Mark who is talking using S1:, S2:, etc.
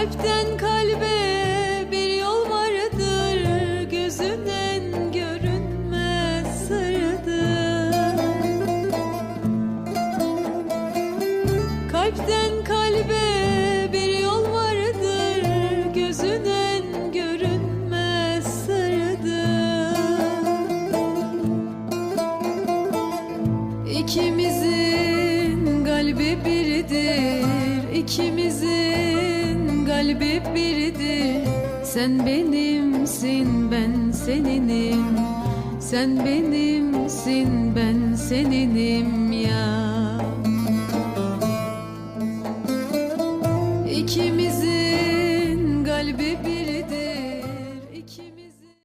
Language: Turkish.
S1: Kalpten kalbe bir yol vardır Gözünden görünmez sırdır Kalpten kalbe bir yol vardır Gözünden görünmez sırdır İkimizin kalbi biridir İkimizin kalbi biridir Sen benimsin ben seninim. Sen benimsin ben seninim